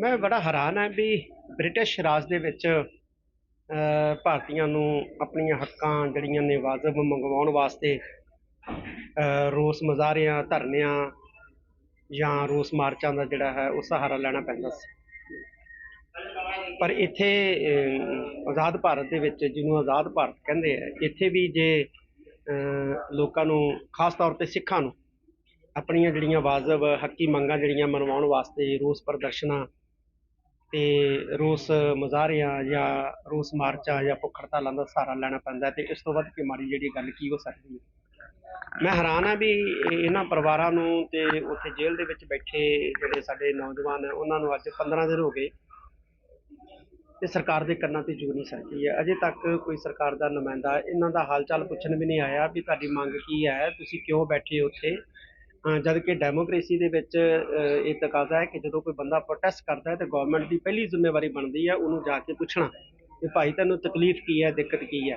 ਮੈਂ ਬੜਾ ਹੈਰਾਨ ਹਾਂ ਵੀ ਬ੍ਰਿਟਿਸ਼ ਰਾਜ ਦੇ ਵਿੱਚ ਭਾਰਤੀਆਂ ਨੂੰ ਆਪਣੀਆਂ ਹੱਕਾਂ ਜਿਹੜੀਆਂ ਨੇ ਵਾਜਬ ਮੰਗਵਾਉਣ ਵਾਸਤੇ ਰੋਸ ਮੁਜ਼ਾਹਰਿਆਂ ਧਰਨਿਆਂ ਜਾਂ ਰੋਸ ਮਾਰਚਾਂ ਦਾ ਜਿਹੜਾ ਹੈ ਉਹ ਸਹਾਰਾ ਲੈਣਾ ਪੈਂਦਾ ਸੀ। ਪਰ ਇੱਥੇ ਆਜ਼ਾਦ ਭਾਰਤ ਦੇ ਵਿੱਚ ਜਿਹਨੂੰ ਆਜ਼ਾਦ ਭਾਰਤ ਕਹਿੰਦੇ ਆ, ਇੱਥੇ ਵੀ ਜੇ ਲੋਕਾਂ ਨੂੰ, ਖਾਸ ਤੌਰ ਤੇ ਸਿੱਖਾਂ ਨੂੰ, ਆਪਣੀਆਂ ਜਿਹੜੀਆਂ ਵਾਜਬ ਹੱਕੀ ਮੰਗਾਂ ਜਿਹੜੀਆਂ ਮਨਵਾਉਣ ਵਾਸਤੇ ਰੋਸ ਪ੍ਰਦਰਸ਼ਨਾਂ ਤੇ ਰੋਸ ਮੁਜ਼ਾਹਰਿਆਂ ਜਾਂ ਰੋਸ ਮਾਰਚਾਂ ਜਾਂ ਭੁੱਖ ਹੜਤਾਲਾਂ ਦਾ ਸਹਾਰਾ ਲੈਣਾ ਪੈਂਦਾ ਅਤੇ ਇਸ ਤੋਂ ਵੱਧ ਕੇ ਮਾੜੀ ਜਿਹੜੀ ਗੱਲ ਕੀ ਹੋ ਸਕਦੀ ਹੈ? ਮੈਂ ਹੈਰਾਨ ਹਾਂ ਵੀ ਇਹਨਾਂ ਪਰਿਵਾਰਾਂ ਨੂੰ ਅਤੇ ਉੱਥੇ ਜੇਲ੍ਹ ਦੇ ਵਿੱਚ ਬੈਠੇ ਜਿਹੜੇ ਸਾਡੇ ਨੌਜਵਾਨ ਹੈ, ਉਹਨਾਂ ਨੂੰ ਅੱਜ 15 ਦਿਨ ਹੋ ਗਏ ਅਤੇ ਸਰਕਾਰ ਦੇ ਕੰਨਾਂ ਤੇ ਜੂ ਨਹੀਂ ਸਕਦੀ ਹੈ। ਅਜੇ ਤੱਕ ਕੋਈ ਸਰਕਾਰ ਦਾ ਨੁਮਾਇੰਦਾ, ਇਹਨਾਂ ਦਾ ਹਾਲ ਚਾਲ ਪੁੱਛਣ ਵੀ ਨਹੀਂ ਆਇਆ ਵੀ ਤੁਹਾਡੀ ਮੰਗ ਕੀ ਹੈ? ਤੁਸੀਂ ਕਿਉਂ ਬੈਠੇ ਹੋ ਉੱਥੇ? ਜਦ ਕਿ ਡੈਮੋਕ੍ਰੇਸੀ ਦੇ ਵਿੱਚ ਇਹ ਤਕਾਜ਼ਾ ਹੈ ਕਿ ਜਦੋਂ ਕੋਈ ਬੰਦਾ ਪ੍ਰੋਟੈਸਟ ਕਰਦਾ ਹੈ ਤੇ ਗਵਰਨਮੈਂਟ ਦੀ ਪਹਿਲੀ ਜ਼ਿੰਮੇਵਾਰੀ ਬਣਦੀ ਹੈ ਉਹਨੂੰ ਜਾ ਕੇ ਪੁੱਛਣਾ ਕਿ ਭਾਈ ਤੈਨੂੰ ਤਕਲੀਫ ਕੀ ਹੈ, ਦਿੱਕਤ ਕੀ ਹੈ?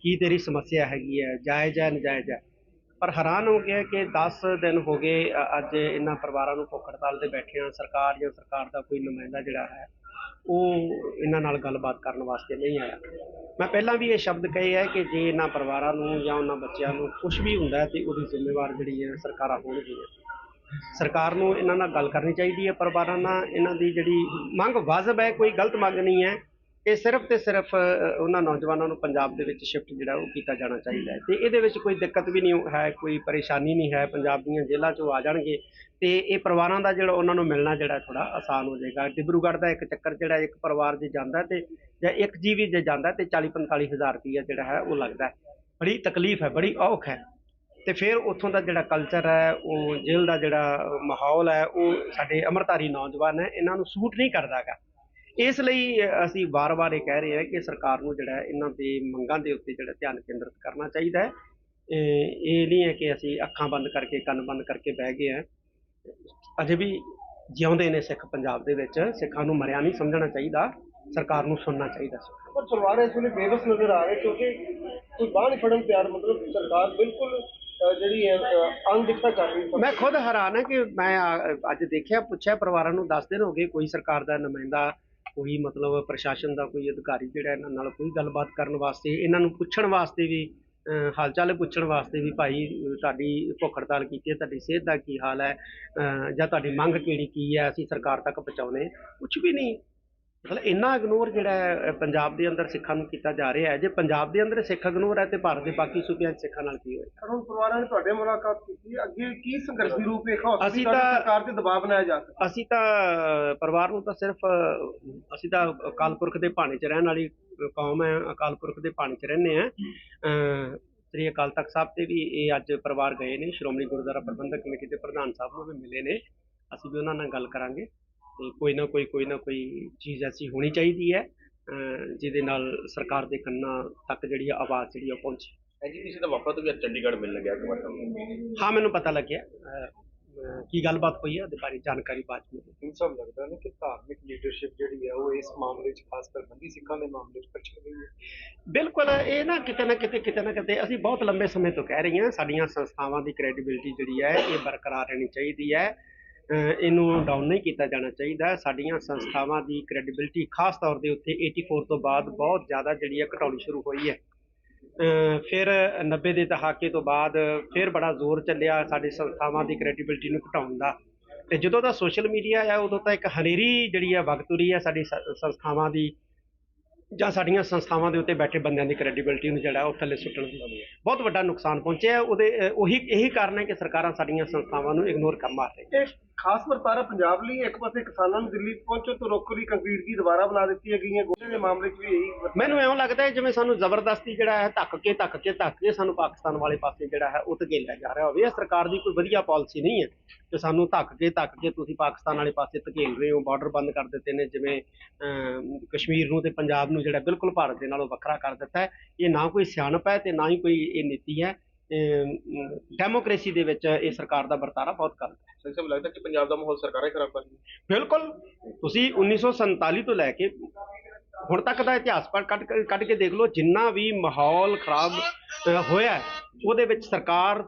ਕੀ ਤੇਰੀ ਸਮੱਸਿਆ ਹੈਗੀ ਹੈ? ਜਾਇਜ਼ ਹੈ, ਨਜਾਇਜ਼ ਹੈ? ਪਰ ਹੈਰਾਨ ਹੋ ਗਿਆ ਕਿ 10 ਦਿਨ ਹੋ ਗਏ ਅੱਜ ਇਹਨਾਂ ਪਰਿਵਾਰਾਂ ਨੂੰ ਭੁੱਖ ਹੜਤਾਲ ਤੇ ਬੈਠਿਆਂ ਸਰਕਾਰ ਜਾਂ ਸਰਕਾਰ ਦਾ ਕੋਈ ਨੁਮਾਇੰਦਾ ਜਿਹੜਾ ਹੈ, ਉਹ ਇਹਨਾਂ ਨਾਲ ਗੱਲਬਾਤ ਕਰਨ ਵਾਸਤੇ ਨਹੀਂ ਆਇਆ। ਮੈਂ ਪਹਿਲਾਂ ਵੀ ਇਹ ਸ਼ਬਦ ਕਹੇ ਹੈ ਕਿ ਜੇ ਇਹਨਾਂ ਪਰਿਵਾਰਾਂ ਨੂੰ ਜਾਂ ਉਹਨਾਂ ਬੱਚਿਆਂ ਨੂੰ ਕੁਝ ਵੀ ਹੁੰਦਾ ਹੈ ਤੇ ਉਹਦੀ ਜ਼ਿੰਮੇਵਾਰ ਜਿਹੜੀ ਹੈ ਸਰਕਾਰਾਂ ਹੋਣਗੀਆਂ। ਸਰਕਾਰ ਨੂੰ ਇਹਨਾਂ ਨਾਲ ਗੱਲ ਕਰਨੀ ਚਾਹੀਦੀ ਹੈ ਪਰਿਵਾਰਾਂ ਨਾਲ। ਇਹਨਾਂ ਦੀ ਜਿਹੜੀ ਮੰਗ ਵਾਜਬ ਹੈ, ਕੋਈ ਗਲਤ ਮੰਗ ਨਹੀਂ ਹੈ। ਇਹ ਸਿਰਫ ਤੇ ਸਿਰਫ ਉਹਨਾਂ ਨੌਜਵਾਨਾਂ ਨੂੰ ਪੰਜਾਬ ਦੇ ਵਿੱਚ ਸ਼ਿਫਟ ਜਿਹੜਾ ਉਹ ਕੀਤਾ ਜਾਣਾ ਚਾਹੀਦਾ ਹੈ। ਤੇ ਇਹਦੇ ਵਿੱਚ ਕੋਈ ਦਿੱਕਤ ਵੀ ਨਹੀਂ ਹੈ, ਕੋਈ ਪਰੇਸ਼ਾਨੀ ਨਹੀਂ ਹੈ, ਪੰਜਾਬ ਦੀਆਂ ਜੇਲ੍ਹਾਂ 'ਚੋਂ ਆ ਜਾਣਗੇ ਤੇ ਇਹ ਪਰਿਵਾਰਾਂ ਦਾ ਜਿਹੜਾ ਉਹਨਾਂ ਨੂੰ ਮਿਲਣਾ ਜਿਹੜਾ ਥੋੜਾ ਆਸਾਨ ਹੋ ਜਾਏਗਾ। ਡਿਬਰੂਗੜ੍ਹ ਦਾ ਇੱਕ ਚੱਕਰ ਜਿਹੜਾ ਇੱਕ ਪਰਿਵਾਰ ਜੇ ਜਾਂਦਾ ਤੇ ਜਾਂ ਇੱਕ ਜੀਵੀ ਜੇ ਜਾਂਦਾ ਤੇ 40 45 ਹਜ਼ਾਰ ਰੁਪਈਆ ਜਿਹੜਾ ਹੈ ਉਹ ਲੱਗਦਾ ਹੈ। ਬੜੀ ਤਕਲੀਫ ਹੈ, ਬੜੀ ਔਖ ਹੈ। ਤੇ ਫਿਰ ਉੱਥੋਂ ਦਾ ਜਿਹੜਾ ਕਲਚਰ ਹੈ, ਉਹ ਜੇਲ੍ਹ ਦਾ ਜਿਹੜਾ ਮਾਹੌਲ ਹੈ, ਉਹ ਸਾਡੇ ਅਮਰਤਾਰੀ ਨੌਜਵਾਨ ਹੈ, ਇਹਨਾਂ ਨੂੰ ਸੂਟ ਨਹੀਂ ਕਰਦਾਗਾ। ਇਸ ਲਈ ਅਸੀਂ ਵਾਰ-ਵਾਰ ਇਹ ਕਹਿ ਰਹੇ ਹਾਂ ਕਿ ਸਰਕਾਰ ਨੂੰ ਜਿਹੜਾ ਇਹਨਾਂ ਦੇ ਮੰਗਾਂ ਦੇ ਉੱਤੇ ਜਿਹੜਾ ਧਿਆਨ ਕੇਂਦਰਿਤ ਕਰਨਾ ਚਾਹੀਦਾ ਹੈ। ਇਹ ਨਹੀਂ ਹੈ ਕਿ ਅਸੀਂ ਅੱਖਾਂ ਬੰਦ ਕਰਕੇ ਕੰਨ ਬੰਦ ਕਰਕੇ ਬਹਿ ਗਏ ਹਾਂ। ਅਜੇ ਵੀ ਜਿਉਂਦੇ ਨੇ ਸਿੱਖ ਪੰਜਾਬ ਦੇ ਵਿੱਚ ਸਿੱਖਾਂ ਨੂੰ ਮਰਿਆ ਨਹੀਂ ਸਮਝਣਾ ਚਾਹੀਦਾ ਸਰਕਾਰ ਨੂੰ ਸੁਣਨਾ ਚਾਹੀਦਾ ਸੀ। ਪਰ ਪਰਿਵਾਰ ਇਸ ਵੇਲੇ ਬੇਵਸ ਨਜ਼ਰ ਆ ਰਹੇ ਕਿਉਂਕਿ ਕੋਈ ਬਾਹਰ ਨਹੀਂ ਫੜਨ ਤਿਆਰ ਮਤਲਬ ਸਰਕਾਰ ਬਿਲਕੁਲ ਜਿਹੜੀ ਹੈ ਅਣਦੇਖਾ ਕਰ ਰਹੀ ਮੈਂ ਖੁਦ ਹੈਰਾਨ ਹਾਂ ਕਿ ਮੈਂ ਅੱਜ ਦੇਖਿਆ ਪੁੱਛਿਆ ਪਰਿਵਾਰਾਂ ਨੂੰ 10 ਦਿਨ ਹੋ ਗਏ ਕੋਈ ਸਰਕਾਰ ਦਾ ਨੁਮਾਇੰਦਾ ਕੋਈ ਮਤਲਬ ਪ੍ਰਸ਼ਾਸਨ ਦਾ ਕੋਈ ਅਧਿਕਾਰੀ ਜਿਹੜਾ ਇਹਨਾਂ ਨਾਲ ਕੋਈ ਗੱਲਬਾਤ ਕਰਨ ਵਾਸਤੇ, ਇਹਨਾਂ ਨੂੰ ਪੁੱਛਣ ਵਾਸਤੇ ਵੀ ਹਾਲ ਚਾਲ ਪੁੱਛਣ ਵਾਸਤੇ ਵੀ ਭਾਈ ਤੁਹਾਡੀ ਭੁੱਖ ਹੜਤਾਲ ਕੀਤੀ ਹੈ, ਤੁਹਾਡੀ ਸਿਹਤ ਦਾ ਕੀ ਹਾਲ ਹੈ ਜਾਂ ਤੁਹਾਡੀ ਮੰਗ ਕਿਹੜੀ ਕੀ ਹੈ, ਅਸੀਂ ਸਰਕਾਰ ਤੱਕ ਪਹੁੰਚਾਉਣੇ ਕੁਝ ਵੀ ਨਹੀਂ ਮਤਲਬ ਇੰਨਾ ਇਗਨੋਰ ਜਿਹੜਾ ਹੈ, ਪੰਜਾਬ ਦੇ ਅੰਦਰ ਸਿੱਖਾਂ ਨੂੰ ਕੀਤਾ ਜਾ ਰਿਹਾ ਹੈ। ਜੇ ਪੰਜਾਬ ਦੇ ਅੰਦਰ ਸਿੱਖ ਇਗਨੋਰ ਹੈ ਤੇ ਭਾਰਤ ਦੇ ਬਾਕੀ ਸੂਬਿਆਂ 'ਚ ਸਿੱਖਾਂ ਨਾਲ ਕੀ ਹੋਏਗਾ? ਪਰ ਹੁਣ ਪਰਿਵਾਰਾਂ ਨੇ ਤੁਹਾਡੇ ਮੁਲਾਕਾਤ ਕੀਤੀ। ਅੱਗੇ ਕੀ ਸੰਘਰਸ਼ ਦੀ ਰੂਪ ਸਕਦੀ ਅਸੀਂ ਤਾਂ- ਸਰਕਾਰ ਤੇ ਦਬਾਅ ਬਣਾਇਆ ਜਾ ਸਕਦਾ? ਅਸੀਂ ਤਾਂ ਪਰਿਵਾਰ ਨੂੰ ਤਾਂ ਸਿਰਫ ਅਸੀਂ ਤਾਂ ਅਕਾਲ ਪੁਰਖ ਦੇ ਭਾਣੇ 'ਚ ਰਹਿਣ ਵਾਲੀ ਕੌਮ ਹੈ ਅਕਾਲ ਪੁਰਖ ਦੇ ਭਾਣੇ 'ਚ ਰਹਿੰਦੇ ਆ ਸ੍ਰੀ ਅਕਾਲ ਤਖਤ ਸਾਹਿਬ ਤੇ ਵੀ ਇਹ ਅੱਜ ਪਰਿਵਾਰ ਗਏ ਨੇ। ਸ਼੍ਰੋਮਣੀ ਗੁਰਦੁਆਰਾ ਪ੍ਰਬੰਧਕ ਕਮੇਟੀ ਦੇ ਪ੍ਰਧਾਨ ਸਾਹਿਬ ਨੂੰ ਵੀ ਮਿਲੇ ਨੇ। ਅਸੀਂ ਵੀ ਉਹਨਾਂ ਨਾਲ ਗੱਲ ਕਰਾਂਗੇ। ਕੋਈ ਨਾ ਕੋਈ ਕੋਈ ਨਾ ਕੋਈ ਚੀਜ਼ ਐਸੀ ਹੋਣੀ ਚਾਹੀਦੀ ਹੈ ਜਿਹਦੇ ਨਾਲ ਸਰਕਾਰ ਦੇ ਕੰਨਾਂ ਤੱਕ ਜਿਹੜੀ ਆਵਾਜ਼ ਜਿਹੜੀ ਆ ਉਹ ਪਹੁੰਚੇ ਐਜੀਪੀਸੀ ਦਾ ਵਫਦ ਵੀ ਅੱਜ ਚੰਡੀਗੜ੍ਹ ਮਿਲਣ ਗਿਆ ਕਿ ਮਤਲਬ ਹਾਂ ਮੈਨੂੰ ਪਤਾ ਲੱਗਿਆ। ਅਹ, ਕੀ ਗੱਲਬਾਤ ਹੋਈ ਹੈ ਉਹਦੇ ਬਾਰੇ ਜਾਣਕਾਰੀ ਬਾਅਦ ਚ ਮਿਲੇਗੀ। ਇਨ ਸਭ ਲੱਗਦਾ ਨੇ ਕਿ ਧਾਰਮਿਕ ਲੀਡਰਸ਼ਿਪ ਜਿਹੜੀ ਹੈ ਉਹ ਇਸ ਮਾਮਲੇ 'ਚ ਖਾਸ ਕਰ ਬੰਦੀ ਸਿੱਖਾਂ ਦੇ ਮਾਮਲੇ 'ਚ ਪਛੜ ਗਈ ਹੈ। ਬਿਲਕੁਲ ਇਹ ਨਾ ਕਿਤੇ ਨਾ ਕਿਤੇ ਕਿਤੇ ਨਾ ਕਿਤੇ ਅਸੀਂ ਬਹੁਤ ਲੰਬੇ ਸਮੇਂ ਤੋਂ ਕਹਿ ਰਹੇ ਹਾਂ ਸਾਡੀਆਂ ਸੰਸਥਾਵਾਂ ਦੀ ਕ੍ਰੈਡੀਬਿਲਿਟੀ ਜਿਹੜੀ ਹੈ ਇਹ ਬਰਕਰਾਰ ਰਹਿਣੀ ਚਾਹੀਦੀ ਹੈ। ਇਹਨੂੰ ਡਾਊਨ ਨਹੀਂ ਕੀਤਾ ਜਾਣਾ ਚਾਹੀਦਾ। ਸਾਡੀਆਂ ਸੰਸਥਾਵਾਂ ਦੀ ਕ੍ਰੈਡੀਬਿਲਿਟੀ ਖਾਸ ਤੌਰ ਦੇ ਉੱਤੇ 84 ਤੋਂ ਬਾਅਦ ਬਹੁਤ ਜ਼ਿਆਦਾ ਜਿਹੜੀ ਹੈ ਘਟਾਉਣੀ ਸ਼ੁਰੂ ਹੋਈ ਹੈ। ਫਿਰ 90 ਦੇ ਦਹਾਕੇ ਤੋਂ ਬਾਅਦ ਫਿਰ ਬੜਾ ਜ਼ੋਰ ਚੱਲਿਆ ਸਾਡੇ ਸੰਸਥਾਵਾਂ ਦੀ ਕ੍ਰੈਡੀਬਿਲਟੀ ਨੂੰ ਘਟਾਉਣ ਦਾ। ਤੇ ਜਦੋਂ ਦਾ ਸੋਸ਼ਲ ਮੀਡੀਆ ਆਇਆ, ਉਦੋਂ ਤਾਂ ਇੱਕ ਹਨੇਰੀ ਜਿਹੜੀ ਹੈ ਵਗਤੁਰੀ ਹੈ ਸਾਡੀ ਸੰਸਥਾਵਾਂ ਦੀ ਜਾਂ ਸਾਡੀਆਂ ਸੰਸਥਾਵਾਂ ਦੇ ਉੱਤੇ ਬੈਠੇ ਬੰਦਿਆਂ ਦੀ ਕ੍ਰੈਡੀਬਿਲਿਟੀ ਨੂੰ ਜਿਹੜਾ ਉਹ ਥੱਲੇ ਸੁੱਟਣ ਦੀ ਬਹੁਤ ਵੱਡਾ ਨੁਕਸਾਨ ਪਹੁੰਚਿਆ। ਉਹਦੇ ਉਹੀ, ਇਹੀ ਕਾਰਨ ਹੈ ਕਿ ਸਰਕਾਰਾਂ ਸਾਡੀਆਂ ਸੰਸਥਾਵਾਂ ਨੂੰ ਇਗਨੋਰ ਕਰ ਮਾਰ ਰਹੀਆਂ। ਖਾਸ ਵਰਤਾਰਾ ਪੰਜਾਬ ਲਈ ਇੱਕ ਪਾਸੇ ਕਿਸਾਨਾਂ ਨੂੰ ਦਿੱਲੀ ਪਹੁੰਚਣ ਤੋਂ ਰੋਕਣ ਲਈ ਕੰਕਰੀਟ ਦੀ ਦੁਬਾਰਾ ਬਣਾ ਦਿੱਤੀਆਂ ਗਈਆਂ ਗੋਲੇ ਦੇ ਮਾਮਲੇ 'ਚ ਵੀ ਇਹੀ ਮੈਨੂੰ ਐਂ ਲੱਗਦਾ ਹੈ ਜਿਵੇਂ ਸਾਨੂੰ ਜ਼ਬਰਦਸਤੀ ਜਿਹੜਾ ਹੈ ਧੱਕ ਕੇ ਧੱਕ ਕੇ ਧੱਕ ਕੇ ਸਾਨੂੰ ਪਾਕਿਸਤਾਨ ਵਾਲੇ ਪਾਸੇ ਜਿਹੜਾ ਹੈ ਉਹ ਧਕੇਲਿਆ ਜਾ ਰਿਹਾ ਹੋਵੇ। ਇਹ ਸਰਕਾਰ ਦੀ ਕੋਈ ਵਧੀਆ ਪਾਲਿਸੀ ਨਹੀਂ ਹੈ ਕਿ ਸਾਨੂੰ ਧੱਕ ਕੇ ਧੱਕ ਕੇ ਤੁਸੀਂ ਪਾਕਿਸਤਾਨ ਵਾਲੇ ਪਾਸੇ ਧਕੇਲ ਰਹੇ ਹੋ, ਬਾਰਡਰ ਬੰਦ ਕਰ ਦਿੱਤੇ ਨੇ, ਜਿਵੇਂ ਕਸ਼ਮੀਰ ਨੂੰ ਤੇ ਪੰਜਾਬ ਨੂੰ ਜਿਹੜਾ ਬਿਲਕੁਲ ਭਾਰਤ ਦੇ ਨਾਲੋਂ ਵੱਖਰਾ ਕਰ ਦਿੱਤਾ ਹੈ। ਇਹ ਨਾ ਕੋਈ ਸਿਆਣਪ ਹੈ ਤੇ ਨਾ ਹੀ ਕੋਈ ਇਹ ਨੀਤੀ ਹੈ। ਡੈਮੋਕ੍ਰੇਸੀ ਦੇ ਵਿੱਚ ਇਹ ਸਰਕਾਰ ਦਾ ਵਰਤਾਰਾ ਬਹੁਤ ਗਲਤ ਹੈ। ਸਿੰਘ ਸਾਹਿਬ ਲੱਗਦਾ ਕਿ ਪੰਜਾਬ ਦਾ ਮਾਹੌਲ ਸਰਕਾਰਾਂ ਹੀ ਖਰਾਬ ਕਰ ਰਹੀਆਂ ਬਿਲਕੁਲ। ਤੁਸੀਂ 1947 ਤੋਂ ਲੈ ਕੇ ਹੁਣ ਤੱਕ ਦਾ ਇਤਿਹਾਸ ਪੜ੍ਹ ਕੱਢ ਕੇ- ਕੱਢ ਕੇ ਦੇਖ ਲਓ ਜਿੰਨਾ ਵੀ ਮਾਹੌਲ ਖਰਾਬ ਹੋਇਆ ਹੈ, ਉਹਦੇ ਵਿੱਚ ਸਰਕਾਰ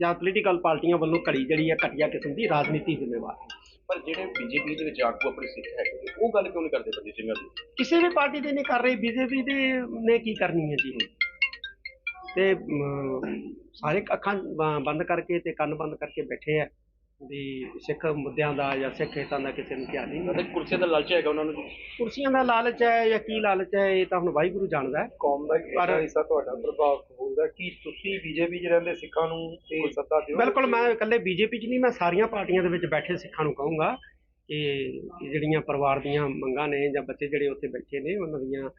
ਜਾਂ ਪੋਲੀਟੀਕਲ ਪਾਰਟੀਆਂ ਵੱਲੋਂ ਘੜੀ ਜਿਹੜੀ ਹੈ ਘਟੀਆ ਕਿਸਮ ਦੀ ਰਾਜਨੀਤੀ ਜ਼ਿੰਮੇਵਾਰ ਹੈ। ਪਰ ਜਿਹੜੇ ਬੀਜੇਪੀ ਦੇ ਵਿੱਚ ਆਗੂ ਆਪਣੇ ਸਿੱਖ ਹੈਗੇ ਉਹ ਗੱਲ ਕਿਉਂ ਨਹੀਂ ਕਰਦੇ ਬੰਦੀ ਸਿੰਘਾਂ ਦੀ? ਕਿਸੇ ਵੀ ਪਾਰਟੀ ਦੇ ਨਹੀਂ ਕਰ ਰਹੀ ਬੀਜੇਪੀ ਦੇ ਨੇ ਕੀ ਕਰਨੀ ਹੈ ਜੀ ਤੇ ਸਾਰੇ ਅੱਖਾਂ ਬੰਦ ਕਰਕੇ ਤੇ ਕੰਨ ਬੰਦ ਕਰਕੇ ਬੈਠੇ ਆ ਵੀ ਸਿੱਖ ਮੁੱਦਿਆਂ ਦਾ ਜਾਂ ਸਿੱਖ ਹਿੱਤਾਂ ਦਾ ਕਿਸੇ ਨੂੰ ਧਿਆਨ ਨਹੀਂ ਅਤੇ ਕੁਰਸੀਆਂ ਦਾ ਲਾਲਚ ਹੈਗਾ ਉਹਨਾਂ ਨੂੰ। ਕੁਰਸੀਆਂ ਦਾ ਲਾਲਚ ਹੈ ਜਾਂ ਕੀ ਲਾਲਚ ਹੈ ਇਹ ਤਾਂ ਹੁਣ ਵਾਹਿਗੁਰੂ ਜਾਣਦਾ ਹੈ। ਕੌਮ ਦਾ ਪਰ- ਹਿੱਸਾ ਤੁਹਾਡਾ ਪ੍ਰਭਾਵ ਹੁੰਦਾ ਕਿ ਤੁਸੀਂ ਬੀਜੇਪੀ 'ਚ ਰਹਿੰਦੇ ਸਿੱਖਾਂ ਨੂੰ ਕੋਈ ਸੱਦਾ ਦਿਓ? ਬਿਲਕੁਲ ਮੈਂ ਇਕੱਲੇ ਬੀਜੇਪੀ 'ਚ ਨਹੀਂ ਮੈਂ ਸਾਰੀਆਂ ਪਾਰਟੀਆਂ ਦੇ ਵਿੱਚ ਬੈਠੇ ਸਿੱਖਾਂ ਨੂੰ ਕਹੂੰਗਾ ਕਿ ਜਿਹੜੀਆਂ ਪਰਿਵਾਰ ਦੀਆਂ ਮੰਗਾਂ ਨੇ ਜਾਂ ਬੱਚੇ ਜਿਹੜੇ ਉੱਥੇ ਬੈਠੇ ਨੇ, ਉਹਨਾਂ ਦੀਆਂ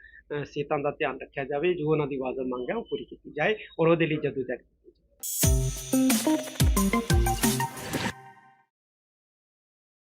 ਸਿਹਤਾਂ ਦਾ ਧਿਆਨ ਰੱਖਿਆ ਜਾਵੇ, ਜੋ ਉਹਨਾਂ ਦੀ ਵਾਜਬ ਮੰਗ ਹੈ ਉਹ ਪੂਰੀ ਕੀਤੀ ਜਾਏ ਔਰ ਉਹਦੇ ਲਈ ਜਦੋਜਹਿਦ ਕੀਤੀ ਜਾਏ।